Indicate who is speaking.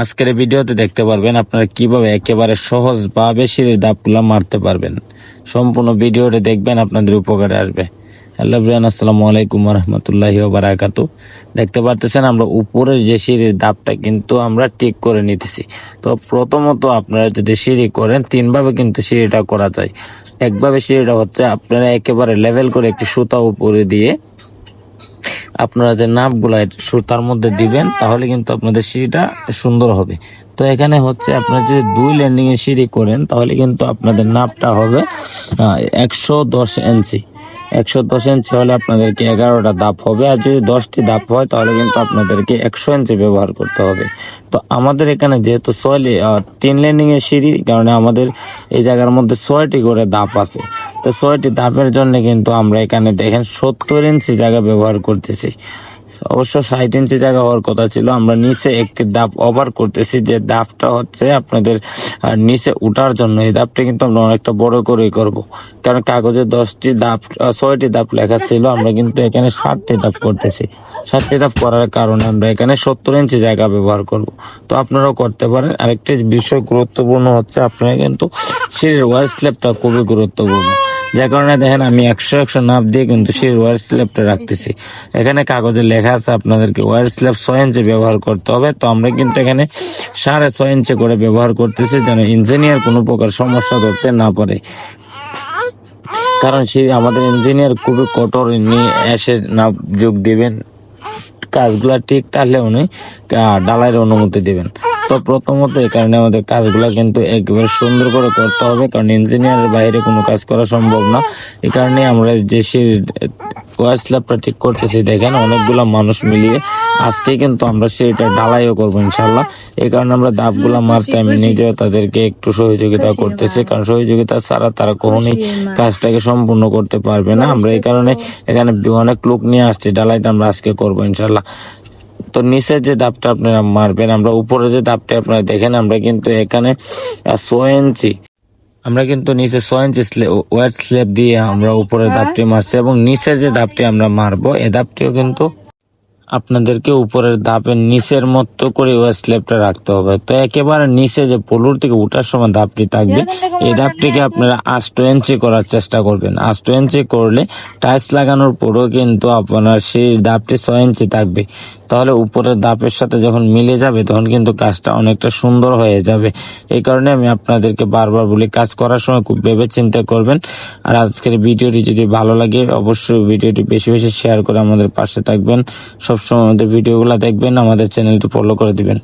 Speaker 1: আজকের ভিডিওতে দেখতে পারবেন আপনারা কীভাবে একেবারে সহজভাবে সিঁড়ির ধাপগুলা মারতে পারবেন। সম্পূর্ণ ভিডিওটা দেখবেন, আপনাদের উপকারে আসবে। হ্যালো ব্রিয়ান আসসালামু আলাইকুম রহমতুল্লাহি বারাকাতু দেখতে পারতেছেন আমরা উপরের যে সিঁড়ির ধাপটা কিন্তু আমরা ঠিক করে নিতেছি। তো প্রথমত আপনারা যদি সিঁড়ি করেন, তিনভাবে কিন্তু সিঁড়িটা করা যায়। একভাবে সিঁড়িটা হচ্ছে আপনারা একেবারে লেভেল করে একটি সুতা উপরে দিয়ে আপনারা যে নাপগুলা সুতার মধ্যে দিবেন, তাহলে কিন্তু আপনাদের সিঁড়িটা সুন্দর হবে। তো এখানে হচ্ছে আপনারা যদি দুই ল্যান্ডিং এ সিঁড়ি করেন, তাহলে কিন্তু আপনাদের নাপটা হবে একশো দশ ইঞ্চি একশো দশ ইঞ্চি হলে আপনাদেরকে এগারোটা দাপ হবে। আর যদি দশটি দাপ হয়, তাহলে কিন্তু আপনাদেরকে একশো ইঞ্চি ব্যবহার করতে হবে। তো আমাদের এখানে যেহেতু ছয় তিন লেনিংয়ের সিঁড়ি কারণে আমাদের এই জায়গার মধ্যে ছয়টি করে দাপ আছে। তো ছয়টি দাপের জন্য কিন্তু আমরা এখানে দেখেন সত্তর ইঞ্চি জায়গা ব্যবহার করতেছি। অবশ্য ষাট ইঞ্চি জায়গা হওয়ার কথা ছিল। আমরা নিচে একটি ধাপ ওভার করতেছি। যে ধাপটা হচ্ছে আপনাদের নিচে উঠার জন্য। এই ধাপটা কিন্তু আমরা অনেকটা বড় করেই করব। কারণ কাগজে দশটি ধাপ ছয়টি ধাপ লেখা ছিল। আমরা কিন্তু এখানে ষাটটি ধাপ করতেছি। ষাটটি ধাপ করার কারণে আমরা এখানে সত্তর ইঞ্চি জায়গা ব্যবহার করব। তো আপনারাও করতে পারেন। আরেকটি বিষয় গুরুত্বপূর্ণ হচ্ছে, আপনারা কিন্তু সিঁড়ির স্ল্যাবটা খুবই গুরুত্বপূর্ণ। যার কারণে দেখেন আমি একশো একশো নাপ দিয়ে কিন্তু সেই ওয়ার স্ল্যাবটা রাখতেছি। এখানে কাগজে লেখা আছে আপনাদেরকে ওয়ার স্ল্যাব ছয় ইঞ্চি ব্যবহার করতে হবে। তো আমরা কিন্তু এখানে সাড়ে ছয় ইঞ্চি করে ব্যবহার করতেছি যেন ইঞ্জিনিয়ার কোনো প্রকার সমস্যা করতে না পারে। কারণ সে আমাদের ইঞ্জিনিয়ার খুবই কঠোর নিয়ে এসে না যোগ দিবেন। কাজগুলা ঠিক তাহলে উনি ডালাইয়ের অনুমতি দিবেন। তো প্রথমত এই কারণে আমাদের কাজগুলা কিন্তু একেবারে সুন্দর করে করতে হবে কারণ ইঞ্জিনিয়ারের বাইরে কোনো কাজ করা সম্ভব না। এই কারণে আমরা যে ওয়ার স্ল্যাবটা ঠিক করতেছি দেখেন অনেকগুলা মানুষ মিলিয়ে আজকে কিন্তু আমরা সেটা ঢালাইও করব ইনশাল্লাহ এই কারণে আমরা দাবগুলা মারতে আমি নিজেও তাদেরকে একটু সহযোগিতা করতেছি কারণ সহযোগিতা ছাড়া তারা কখনোই কাজটাকে সম্পূর্ণ করতে পারবে না। আমরা এই কারণে এখানে অনেক লোক নিয়ে আসছি ঢালাইটা আমরা আজকে করব ইনশাল্লাহ তো নিচে যে দাপটা আপনারা মারবেন আমরা উপরে যে দাপটা আপনারা দেখেন আমরা কিন্তু এখানে ছয় ইঞ্চি আমরা কিন্তু নিচে ছয় ইঞ্চি ওয়েট স্লেপ দিয়ে আমরা উপরে দাপটি মারছি এবং নিচের যে দাপটি আমরা মারবো এ দাপটিও কিন্তু আপনাদেরকে উপরের ধাপের নিচের মতো করে ওই স্ল্যাবটা রাখতে হবে। তো একেবারে নিচে যে পলুর থেকে উঠার সময় ধাপটি থাকবে এই ধাপটিকে আপনারা আষ্ট ইঞ্চি করার চেষ্টা করবেন। আষ্ট ইঞ্চি করলে টাইলস লাগানোর পরেও কিন্তু আপনার সেই ধাপটি ছয় ইঞ্চি থাকবে। তাহলে উপরের ধাপের সাথে যখন মিলে যাবে তখন কিন্তু কাজটা অনেকটা সুন্দর হয়ে যাবে। এই কারণে আমি আপনাদেরকে বারবার বলি কাজ করার সময় খুব ভেবে চিন্তা করবেন। আর আজকের ভিডিওটি যদি ভালো লাগে অবশ্যই ভিডিওটি বেশি বেশি শেয়ার করে আমাদের পাশে থাকবেন। সবসময় আমাদের ভিডিওগুলো দেখবেন আমাদের চ্যানেলটি ফলো করে দিবেন।